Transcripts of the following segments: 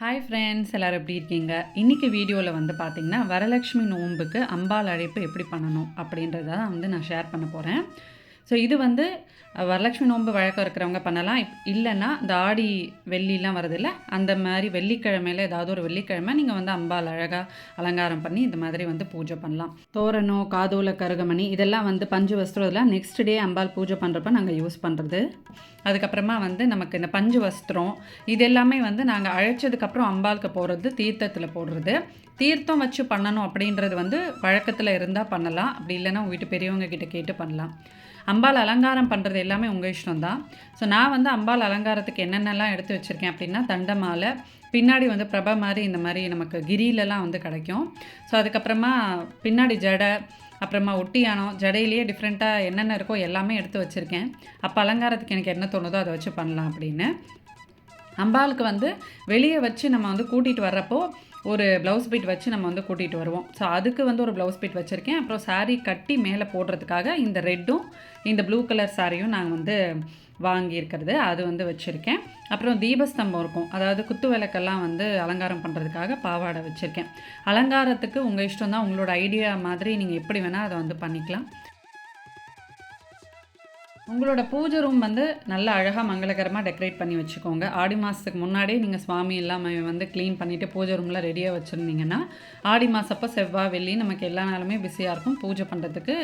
Hi friends எல்லோரும் எப்படி இருக்கீங்க? இன்றைக்கி வீடியோவில் வந்து பார்த்திங்கன்னா வரலட்சுமி நோன்புக்கு அம்பாள் அழைப்பு எப்படி பண்ணணும் அப்படின்றத வந்து நான் ஷேர் பண்ண போகிறேன் ஸோ இது வந்து வரலட்சுமி நோன்பு வழக்கம் இருக்கிறவங்க பண்ணலாம். இல்லைன்னா இந்த ஆடி வெள்ளிலாம் வருதுல்ல அந்த மாதிரி வெள்ளிக்கிழமையில ஏதாவது ஒரு வெள்ளிக்கிழமை நீங்கள் வந்து அம்பாள் அழகாக அலங்காரம் பண்ணி இந்த மாதிரி வந்து பூஜை பண்ணலாம். தோரணம் காதோல கருகமணி இதெல்லாம் வந்து பஞ்சு வஸ்திரம் இதெல்லாம் நெக்ஸ்ட் டே அம்பாள் பூஜை பண்ணுறப்ப நாங்கள் யூஸ் பண்ணுறது அதுக்கப்புறமா வந்து நமக்கு இந்த பஞ்சு வஸ்திரம் இது எல்லாமே வந்து நாங்கள் அழைச்சதுக்கப்புறம் அம்பாளுக்கு போடுறது தீர்த்தத்தில் போடுறது. தீர்த்தம் வச்சு பண்ணணும் அப்படின்றது வந்து பழக்கத்தில் இருந்தால் பண்ணலாம். அப்படி இல்லைன்னா உங்கள் வீட்டு பெரியவங்க கிட்ட கேட்டு பண்ணலாம். அம்பாள் அலங்காரம் பண்ணுறது எல்லாமே உங்கள் இஷ்டம் தான் ஸோ நான் வந்து அம்பாள் அலங்காரத்துக்கு என்னென்னலாம் எடுத்து வச்சுருக்கேன் அப்படின்னா தண்டமாலை பின்னாடி வந்து பிரபா மாதிரி இந்த மாதிரி நமக்கு கிரியிலலாம் வந்து கிடைக்கும். ஸோ அதுக்கப்புறமா பின்னாடி ஜடை அப்புறமா ஒட்டியானம் ஜடையிலேயே டிஃப்ரெண்ட்டாக என்னென்ன இருக்கோ எல்லாமே எடுத்து வச்சுருக்கேன். அப்போ அலங்காரத்துக்கு எனக்கு என்ன தோணுதோ அதை வச்சு பண்ணலாம் அப்படின்னு. அம்பாளுக்கு வந்து வெளியே வச்சு நம்ம வந்து கூட்டிகிட்டு வர்றப்போ ஒரு ப்ளவுஸ் பீட் வச்சு நம்ம வந்து கூட்டிகிட்டு வருவோம். ஸோ அதுக்கு வந்து ஒரு ப்ளவுஸ் பீட் வச்சுருக்கேன். அப்புறம் சாரீ கட்டி மேலே போடுறதுக்காக இந்த ரெட்டும் இந்த ப்ளூ கலர் சாரியும் நான் வந்து வாங்கியிருக்கிறது அது வந்து வச்சுருக்கேன். அப்புறம் தீபஸ்தம்பம் இருக்கும். அதாவது குத்து விளக்கெல்லாம் வந்து அலங்காரம் பண்ணுறதுக்காக பாவாடை வச்சுருக்கேன். அலங்காரத்துக்கு உங்கள் இஷ்டம் தான் உங்களோட ஐடியா மாதிரி நீங்கள் எப்படி வேணால் அதை வந்து பண்ணிக்கலாம். உங்களோட பூஜை ரூம் வந்து நல்ல அழகாக மங்களகரமாக டெக்கரேட் பண்ணி வச்சுக்கோங்க. ஆடி மாதத்துக்கு முன்னாடியே நீங்கள் சுவாமி எல்லாமே வந்து க்ளீன் பண்ணிவிட்டு பூஜை ரூமில் ரெடியாக வச்சுருந்தீங்கன்னா ஆடி மாதப்போ செவ்வாய் வெள்ளி நமக்கு எல்லா நாளுமே பிஸியாக இருக்கும். பூஜை பண்ணுறதுக்கு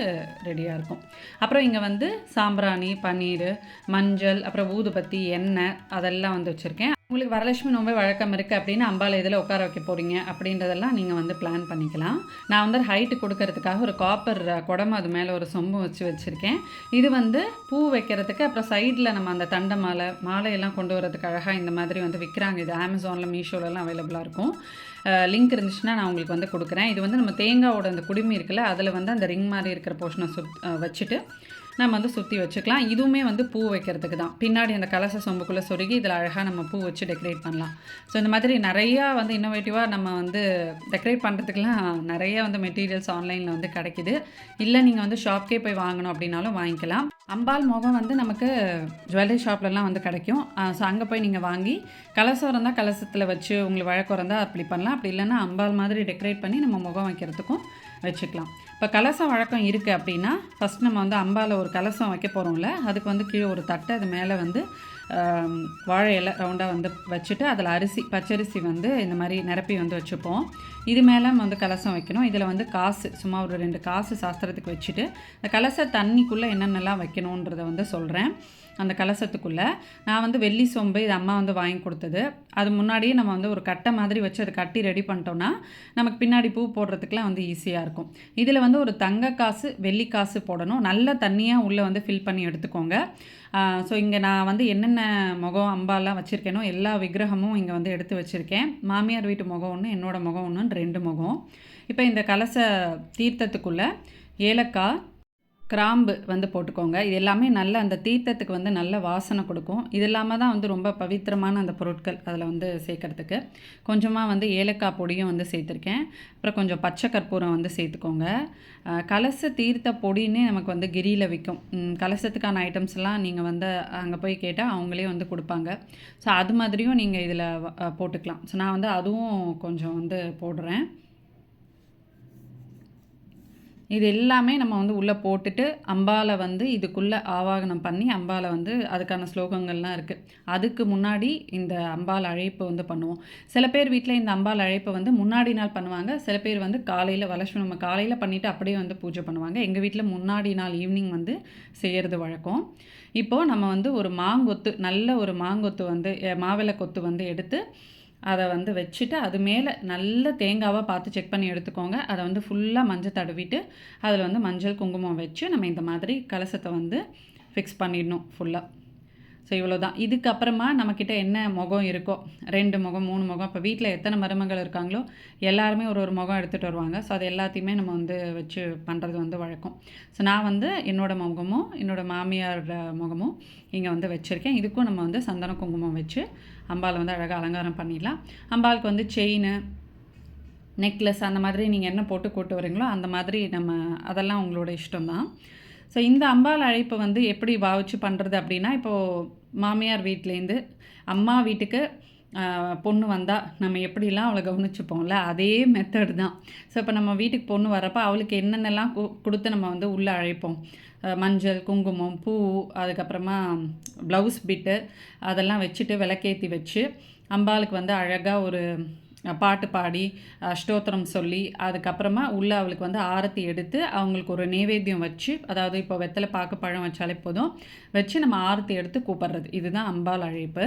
ரெடியாக இருக்கும். அப்புறம் இங்கே வந்து சாம்பிராணி பன்னீர் மஞ்சள் அப்புறம் ஊதுபத்தி எண்ணெய் அதெல்லாம் வந்து வச்சுருக்கேன். உங்களுக்கு வரலட்சுமி நோம்பே வழக்கம் இருக்குது அப்படின்னு அம்பாலை இதில் உட்கார வைக்க போகிறீங்க அப்படின்றதெல்லாம் நீங்கள் வந்து பிளான் பண்ணிக்கலாம். நான் வந்து ஹைட்டு கொடுக்கறதுக்காக ஒரு காப்பர் குடம் அது மேலே ஒரு சொம்பு வச்சு வச்சுருக்கேன். இது வந்து பூ வைக்கிறதுக்கு அப்புறம் சைடில் நம்ம அந்த தண்டை மாலை மாலையெல்லாம் கொண்டு வரதுக்கு அழகாக இந்த மாதிரி வந்து விற்கிறாங்க இது அமேசானில் மீஷோலலாம் அவைலபிளாக இருக்கும். லிங்க் இருந்துச்சுன்னா நான் உங்களுக்கு வந்து கொடுக்குறேன். இது வந்து நம்ம தேங்காவோட அந்த குடுமி இருக்குல்ல அதில் வந்து அந்த ரிங் மாதிரி இருக்கிற போர்ஷனை சுத் வச்சுட்டு நம்ம வந்து சுற்றி வச்சுக்கலாம். இதுவுமே வந்து பூ வைக்கிறதுக்கு தான். பின்னாடி அந்த கலச சொம்புக்குள்ளே சொருகி இதில் அழகாக நம்ம பூ வச்சு டெக்கரேட் பண்ணலாம். ஸோ இந்த மாதிரி நிறையா வந்து இன்னோவேட்டிவாக நம்ம வந்து டெக்கரேட் பண்ணுறதுக்குலாம் நிறைய வந்து மெட்டீரியல்ஸ் ஆன்லைனில் வந்து கிடைக்குது. இல்லை நீங்கள் வந்து ஷாப்கே போய் வாங்கணும் அப்படின்னாலும் வாங்கிக்கலாம். அம்பாள் முகம் வந்து நமக்கு ஜுவல்லரி ஷாப்லலாம் வந்து கிடைக்கும். ஸோ அங்கே போய் நீங்கள் வாங்கி கலசம் இருந்தால் கலசத்தில் வச்சு உங்களுக்கு வழக்கம் இருந்தால் அப்படி பண்ணலாம். அப்படி இல்லைன்னா அம்பாள் மாதிரி டெக்கரேட் பண்ணி நம்ம முகம் வைக்கிறதுக்கும் வச்சுக்கலாம். இப்போ கலசம் வழக்கம் இருக்குது அப்படின்னா ஃபஸ்ட் நம்ம வந்து அம்பாவில் ஒரு கலசம் வைக்க போகிறோம்ல அதுக்கு வந்து கீழே ஒரு தட்டை அது மேலே வந்து வாழை இலை ரவுண்டாக வந்து வச்சுட்டு அதில் அரிசி பச்சரிசி வந்து இந்த மாதிரி நிரப்பி வந்து வச்சுப்போம். இது மேலே வந்து கலசம் வைக்கணும். இதில் வந்து காசு சும்மா ஒரு ரெண்டு காசு சாஸ்திரத்துக்கு வச்சுட்டு இந்த கலச தண்ணிக்குள்ளே என்னென்னலாம் வைக்கணுன்றதை வந்து சொல்கிறேன் அந்த கலசத்துக்குள்ளே நான் வந்து வெள்ளி சொம்பு இது அம்மா வந்து வாங்கி கொடுத்தது. அது முன்னாடியே நம்ம வந்து ஒரு கட்டை மாதிரி வச்சு அதை கட்டி ரெடி பண்ணிட்டோம்னா நமக்கு பின்னாடி பூ போடுறதுக்குலாம் வந்து ஈஸியாக இருக்கும். இதில் வந்து ஒரு தங்க காசு வெள்ளி காசு போடணும். நல்ல தண்ணியாக உள்ளே வந்து ஃபில் பண்ணி எடுத்துக்கோங்க. ஸோ இங்கே நான் வந்து என்னென்ன முகம் அம்பாலாம் வச்சுருக்கேனோ எல்லா விக்கிரகமும் இங்கே வந்து எடுத்து வச்சுருக்கேன். மாமியார் வீட்டு முகம் ஒன்று என்னோடய முகம் ஒன்று ரெண்டு முகம். இப்போ இந்த கலச தீர்த்தத்துக்குள்ளே ஏலக்காய் கிராம்பு வந்து போட்டுக்கோங்க. இது எல்லாமே நல்ல அந்த தீர்த்தத்துக்கு வந்து நல்ல வாசனை கொடுக்கும். இது இல்லாமல் தான் வந்து ரொம்ப பவித்திரமான அந்த பொருட்கள் அதில் வந்து சேர்க்கறதுக்கு. கொஞ்சமாக வந்து ஏலக்காய் பொடியும் வந்து சேர்த்துருக்கேன். அப்புறம் கொஞ்சம் பச்சை கற்பூரம் வந்து சேர்த்துக்கோங்க. கலச தீர்த்த பொடின்னே நமக்கு வந்து கிரியில் விற்கும் கலசத்துக்கான ஐட்டம்ஸ்லாம் நீங்கள் வந்து அங்கே போய் கேட்டால் அவங்களே வந்து கொடுப்பாங்க. ஸோ அது மாதிரியும் நீங்கள் இதில் போட்டுக்கலாம். ஸோ நான் வந்து அதுவும் கொஞ்சம் வந்து போடுறேன். இது எல்லாமே நம்ம வந்து உள்ளே போட்டுட்டு அம்பாவை வந்து இதுக்குள்ளே ஆவாகனம் பண்ணி அம்பாவை வந்து அதுக்கான ஸ்லோகங்கள்லாம் இருக்குது அதுக்கு முன்னாடி இந்த அம்பாள் அழைப்பு வந்து பண்ணுவோம். சில பேர் வீட்டில் இந்த அம்பாள் அழைப்பை வந்து முன்னாடி நாள் பண்ணுவாங்க. சில பேர் வந்து காலையில் வரலட்சுமி நம்ம காலையில் பண்ணிவிட்டு அப்படியே வந்து பூஜை பண்ணுவாங்க. எங்கள் வீட்டில் முன்னாடி நாள் ஈவினிங் வந்து செய்கிறது வழக்கம். இப்போது நம்ம வந்து ஒரு மாங்கொத்து நல்ல ஒரு மாங்கொத்து வந்து மாவிளை கொத்து வந்து எடுத்து அதை வந்து வச்சுட்டு அது மேலே நல்ல தேங்காவாக பார்த்து செக் பண்ணி எடுத்துக்கோங்க. அதை வந்து ஃபுல்லாக மஞ்சள் தடவிட்டு அதில் வந்து மஞ்சள் குங்குமம் வச்சு நம்ம இந்த மாதிரி கலசத்தை வந்து ஃபிக்ஸ் பண்ணிடணும் ஃபுல்லாக ஸோ இவ்வளோ தான் இதுக்கப்புறமா நம்மக்கிட்ட என்ன முகம் இருக்கோ ரெண்டு முகம் மூணு முகம் இப்போ வீட்டில் எத்தனை மருமகள் இருக்காங்களோ எல்லாருமே ஒரு ஒரு முகம் எடுத்துகிட்டு வருவாங்க. ஸோ அது எல்லாத்தையுமே நம்ம வந்து வச்சு பண்ணுறது வந்து வழக்கம். ஸோ நான் வந்து என்னோடய முகமும் என்னோடய மாமியார் முகமும் இங்கே வந்து வச்சுருக்கேன். இதுக்கும் நம்ம வந்து சந்தன குங்குமம் வச்சு அம்பாள் வந்து அழகாக அலங்காரம் பண்ணிடலாம். அம்பாளுக்கு வந்து செயின் நெக்லஸ் அந்த மாதிரி நீங்கள் என்ன போட்டு கூட்டு வரீங்களோ அந்த மாதிரி நம்ம அதெல்லாம் உங்களோட இஷ்டம்தான். ஸோ இந்த அம்பாள் அழைப்பு வந்து எப்படி பாவிச்சு பண்ணுறது அப்படின்னா இப்போது மாமியார் வீட்டிலேருந்து அம்மா வீட்டுக்கு பொண்ணு வந்தால் நம்ம எப்படிலாம் அவளை கவனிச்சுப்போம்ல அதே மெத்தட் தான். ஸோ இப்போ நம்ம வீட்டுக்கு பொண்ணு வரப்போ அவளுக்கு என்னென்னலாம் கு கொடுத்து நம்ம வந்து உள்ளே அழைப்போம். மஞ்சள் குங்குமம் பூ அதுக்கப்புறமா ப்ளவுஸ் பிட்டு அதெல்லாம் வச்சுட்டு விளக்கேற்றி வச்சு அம்பாளுக்கு வந்து அழகாக ஒரு பாட்டு பாடி அஷ்டோத்திரம் சொல்லி அதுக்கப்புறமா உள்ளே அவளுக்கு வந்து ஆரத்தி எடுத்து அவங்களுக்கு ஒரு நைவேத்தியம் வச்சு அதாவது இப்போ வெத்தலை பாக்கு பழம் வச்சாலே போதும் வச்சு நம்ம ஆரத்தி எடுத்து கூப்பிட்றது. இதுதான் அம்பாள் அழைப்பு.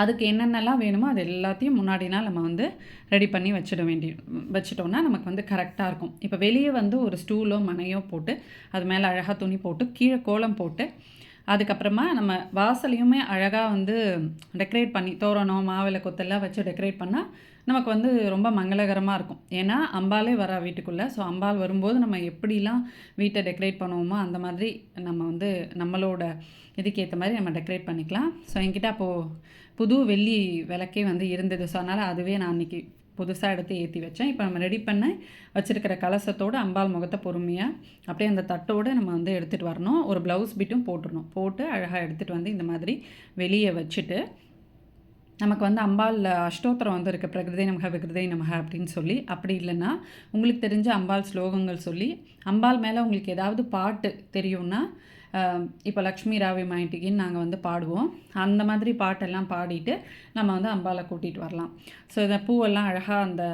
அதுக்கு என்னென்னலாம் வேணுமோ அது எல்லாத்தையும் முன்னாடி நாள் நம்ம வந்து ரெடி பண்ணி வச்சிட வேண்டி வச்சிட்டோம்னா நமக்கு வந்து கரெக்டாக இருக்கும். இப்போ வெளியே வந்து ஒரு ஸ்டூலோ மனையோ போட்டு அது மேலே அழகாக துணி போட்டு கீழே கோலம் போட்டு அதுக்கப்புறமா நம்ம வாசலையுமே அழகாக வந்து டெக்கரேட் பண்ணி தோரணம் மாவிளை கொத்தெல்லாம் வச்சு டெக்கரேட் பண்ணால் நமக்கு வந்து ரொம்ப மங்களகரமாக இருக்கும். ஏன்னா அம்பாலே வரா வீட்டுக்குள்ளே. ஸோ அம்பாள் வரும்போது நம்ம எப்படிலாம் வீட்டை டெக்கரேட் பண்ணுவோமோ அந்த மாதிரி நம்ம வந்து நம்மளோட இதுக்கேற்ற மாதிரி நம்ம டெக்கரேட் பண்ணிக்கலாம். ஸோ என்கிட்ட அப்போது புது வெள்ளி விளக்கே வந்து இருந்தது. ஸோ அதனால் அதுவே நான் அன்றைக்கி புதுசாக எடுத்து ஏற்றி வச்சேன். இப்போ நம்ம ரெடி பண்ண வச்சுருக்கிற கலசத்தோடு அம்பாள் முகத்தை பொறுமையாக அப்படியே அந்த தட்டோடு நம்ம வந்து எடுத்துகிட்டு வரணும். ஒரு ப்ளவுஸ் பிட்டும் போட்டுடணும். போட்டு அழகாக எடுத்துகிட்டு வந்து இந்த மாதிரி வெளியே வச்சுட்டு நமக்கு வந்து அம்பாள் அஷ்டோத்திரம் வந்து இருக்குது பிரகிருதை நமக விகிருதை நமக அப்படின்னு சொல்லி. அப்படி இல்லைன்னா உங்களுக்கு தெரிஞ்ச அம்பாள் ஸ்லோகங்கள் சொல்லி அம்பாள் மேலே உங்களுக்கு ஏதாவது பாட்டு தெரியும்னா இப்போ லக்ஷ்மி ராவி மாயிட்டிக்குன்னு நாங்கள் வந்து பாடுவோம். அந்த மாதிரி பாட்டெல்லாம் பாடிட்டு நம்ம வந்து அம்பாளை கூட்டிகிட்டு வரலாம். ஸோ இந்த பூவெல்லாம் அழகாக அந்த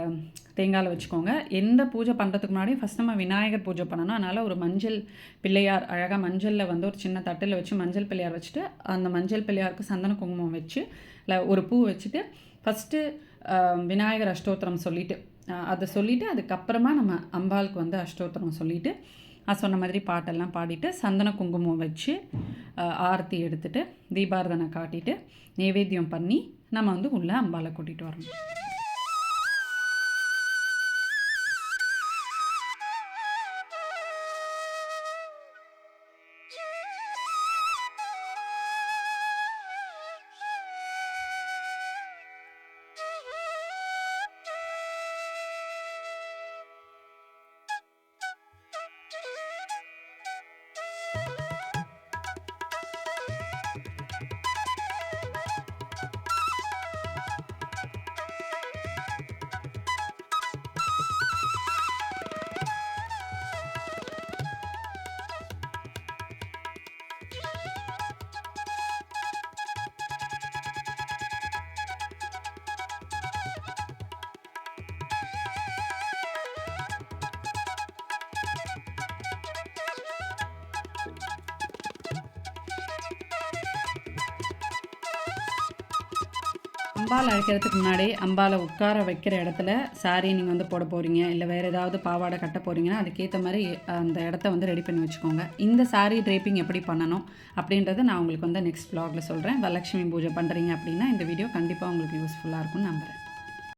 தேங்காயில் வச்சுக்கோங்க. எந்த பூஜை பண்ணுறதுக்கு முன்னாடி ஃபஸ்ட் நம்ம விநாயகர் பூஜை பண்ணணும். அதனால் ஒரு மஞ்சள் பிள்ளையார் அழகாக மஞ்சளில் வந்து ஒரு சின்ன தட்டில் வச்சு மஞ்சள் பிள்ளையார் வச்சுட்டு அந்த மஞ்சள் பிள்ளையாருக்கு சந்தன குங்குமம் வச்சு இல்லை ஒரு பூ வச்சுட்டு ஃபஸ்ட்டு விநாயகர் அஷ்டோத்திரம் சொல்லிவிட்டு அதை சொல்லிவிட்டு அதுக்கப்புறமா நம்ம அம்பாளுக்கு வந்து அஷ்டோத்திரம் சொல்லிவிட்டு நான் சொன்ன மாதிரி பாட்டெல்லாம் பாடிட்டு சந்தன குங்குமம் வச்சு ஆரத்தி எடுத்துட்டு தீபாரதனை காட்டிட்டு நைவேத்தியம் பண்ணி நம்ம வந்து உள்ளே அம்பாளை கூட்டிகிட்டு வரணும். 何? அம்பாள் அழைக்கிறதுக்கு முன்னாடி அம்பாலை உட்கார வைக்கிற இடத்துல சாரி நீங்கள் வந்து போட போகிறீங்க இல்லை வேறு ஏதாவது பாவாடை கட்ட போகிறீங்கன்னா அதுக்கேற்ற மாதிரி அந்த இடத்த வந்து ரெடி பண்ணி வச்சுக்கோங்க. இந்த சாரி ட்ரேப்பிங் எப்படி பண்ணணும் அப்படின்றத நான் உங்களுக்கு வந்து நெக்ஸ்ட் ப்ளாகில் சொல்கிறேன் வரலட்சுமி பூஜை பண்ணுறீங்க அப்படின்னா இந்த வீடியோ கண்டிப்பாக உங்களுக்கு யூஸ்ஃபுல்லாக இருக்கும்னு நம்புகிறேன்